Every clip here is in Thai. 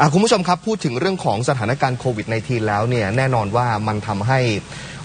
อะคุณผู้ชมครับพูดถึงเรื่องของสถานการณ์โควิด -19 แล้วเนี่ยแน่นอนว่ามันทำให้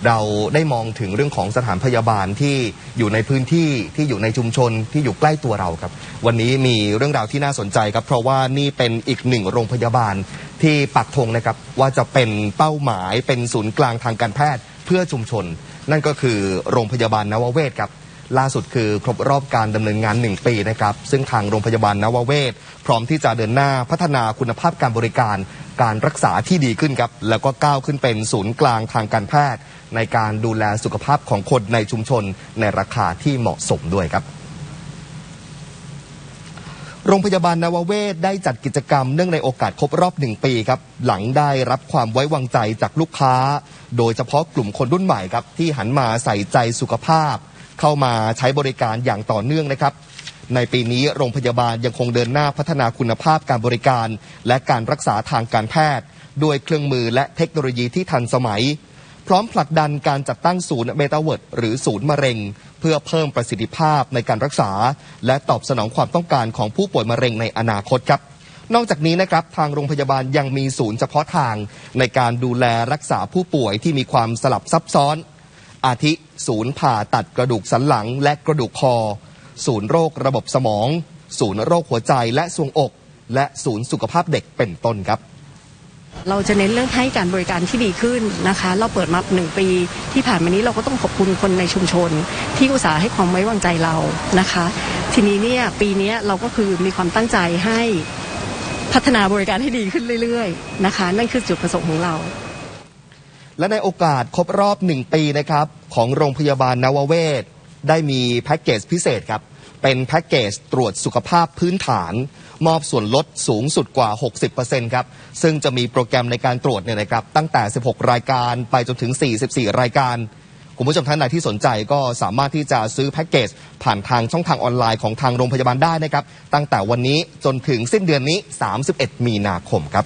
เราได้มองถึงเรื่องของสถานพยาบาลที่อยู่ในพื้นที่ที่อยู่ในชุมชนที่อยู่ใกล้ตัวเราครับ วันนี้มีเรื่องราวที่น่าสนใจครับ เพราะว่านี่เป็นอีกหนึ่งโรงพยาบาลที่ปักธงนะครับ ว่าจะเป็นเป้าหมายเป็นศูนย์กลางทางการแพทย์เพื่อชุมชน นั่นก็คือโรงพยาบาลนวเวศครับ ล่าสุดคือครบรอบการดำเนินงาน 1 ปีนะครับ ซึ่งทางโรงพยาบาลนวเวศ พร้อมที่จะเดินหน้าพัฒนาคุณภาพการบริการ การรักษาที่ดีขึ้นครับ แล้วก็ก้าวขึ้นเป็นศูนย์กลางทางการแพทย์ ในการดูแลสุขภาพของคนในชุมชนในราคาที่เหมาะสมด้วยครับโรงพยาบาลนวเวศได้จัดกิจกรรมเนื่องในโอกาสครบรอบหนึ่งปีครับ หลังได้รับความไว้วางใจจากลูกค้า โดยเฉพาะกลุ่มคนรุ่นใหม่ครับที่หันมาใส่ใจสุขภาพ เข้ามาใช้บริการอย่างต่อเนื่องนะครับ ในปีนี้โรงพยาบาลยังคงเดินหน้าพัฒนาคุณภาพการบริการ และการรักษาทางการแพทย์ ด้วยเครื่องมือและเทคโนโลยีที่ทันสมัย พร้อมผลักดันการจัดตั้งศูนย์เมตาเวิร์ดหรือศูนย์มะเร็ง เพื่อเพิ่มประสิทธิภาพในการรักษา และตอบสนองความต้องการของผู้ป่วยมะเร็งในอนาคตครับนอกจากนี้นะครับทางโรงพยาบาลยังมีศูนย์เฉพาะทางในการดูแลรักษาผู้ป่วยที่มีความสลับซับซ้อน อาทิ ศูนย์ผ่าตัดกระดูกสันหลังและกระดูกคอ ศูนย์โรคระบบสมอง ศูนย์โรคหัวใจและทรวงอก และศูนย์สุขภาพเด็กเป็นต้นครับเราจะเน้นเรื่องให้การบริการที่ดีขึ้นนะคะ เราเปิดมาหนึ่งปี ที่ผ่านมานี้เราก็ต้องขอบคุณคนในชุมชน ที่อุตส่าห์ให้ความไว้วางใจเรานะคะ ทีนี้เนี่ยปีนี้เราก็คือมีความตั้งใจให้พัฒนาบริการให้ดีขึ้นเรื่อยๆนะคะ นั่นคือจุดประสงค์ของเรา และในโอกาสครบรอบ 1 ปีนะครับของโรงพยาบาลนวเวศ ได้มีแพ็กเกจพิเศษครับ เป็นแพ็กเกจตรวจสุขภาพพื้นฐาน มอบส่วนลดสูงสุดกว่า 60%ครับ ซึ่งจะมีโปรแกรมในการตรวจเนี่ยนะครับตั้งแต่ 16 รายการไปจนถึง 44 รายการคุณผู้ชมท่านใดที่สนใจก็สามารถที่จะซื้อแพ็กเกจผ่านทางช่องทางออนไลน์ของทางโรงพยาบาลได้นะครับ ตั้งแต่วันนี้จนถึงสิ้นเดือนนี้ 31 มีนาคมครับ